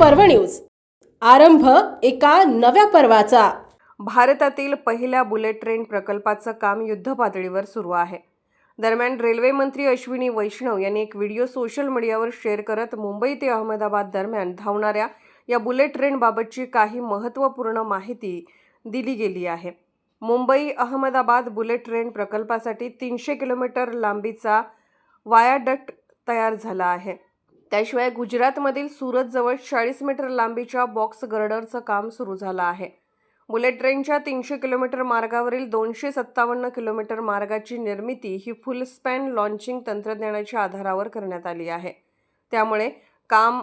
पर्व न्यूज. आरंभ एका नव्या पर्वाचा. भारतातील पहिल्या बुलेट ट्रेन प्रकल्पाचं काम युद्धपातळीवर सुरू आहे. दरम्यान रेल्वे मंत्री अश्विनी वैष्णव यांनी एक व्हिडिओ सोशल मीडियावर शेअर करत मुंबई ते अहमदाबाद दरम्यान धावणाऱ्या या बुलेट ट्रेनबाबतची काही महत्त्वपूर्ण माहिती दिली गेली आहे. मुंबई अहमदाबाद बुलेट ट्रेन प्रकल्पासाठी तीनशे किलोमीटर लांबीचा वायाडक्ट तयार झाला आहे. त्याशिवाय गुजरातमधील सुरतजवळ चाळीस मीटर लांबीच्या बॉक्स गर्डरचं काम सुरू झालं आहे. बुलेट ट्रेनच्या तीनशे किलोमीटर मार्गावरील दोनशे सत्तावन्न किलोमीटर मार्गाची निर्मिती ही फुल स्पॅन लॉन्चिंग तंत्रज्ञानाच्या आधारावर करण्यात आली आहे. त्यामुळे काम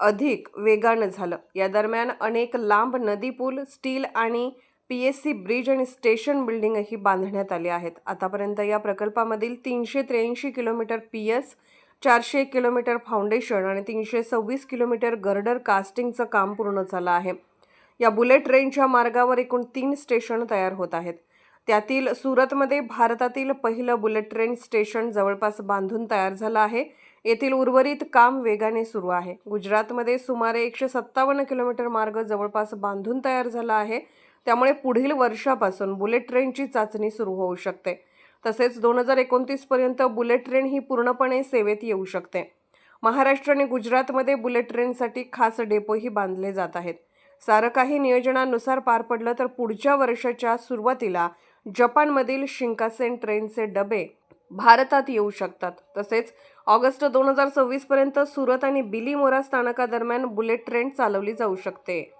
अधिक वेगानं झालं. या दरम्यान अनेक लांब नदी पूल स्टील आणि पी एस सी ब्रिज आणि स्टेशन बिल्डिंगही बांधण्यात आली आहेत. आतापर्यंत या प्रकल्पामधील तीनशे त्र्याऐंशी किलोमीटर पी एस चारशे किलोमीटर फाउंडेशन आणि तीनशे सव्वीस किलोमीटर गर्डर कास्टिंगचं काम पूर्ण झालं आहे. या बुलेट ट्रेनच्या मार्गावर एकूण तीन स्टेशन तयार होत आहेत. त्यातील सुरतमध्ये भारतातील पहिलं बुलेट ट्रेन स्टेशन जवळपास बांधून तयार झालं आहे. येथील उर्वरित काम वेगाने सुरू आहे. गुजरातमध्ये सुमारे एकशे सत्तावन्न किलोमीटर मार्ग जवळपास बांधून तयार झाला आहे. त्यामुळे पुढील वर्षापासून बुलेट ट्रेनची चाचणी सुरू होऊ शकते. तसेच दोन हजार एकोणतीसपर्यंत बुलेट ट्रेन ही पूर्णपणे सेवेत येऊ शकते. महाराष्ट्र आणि गुजरातमध्ये बुलेट ट्रेनसाठी खास डेपोही बांधले जात आहेत. सारं काही नियोजनानुसार पार पडलं तर पुढच्या वर्षाच्या सुरुवातीला जपानमधील शिंकासेन ट्रेनचे डबे भारतात येऊ शकतात. तसेच ऑगस्ट दोन हजार सव्वीसपर्यंत सुरत आणि बिलीमोरा स्थानकादरम्यान बुलेट ट्रेन चालवली जाऊ शकते.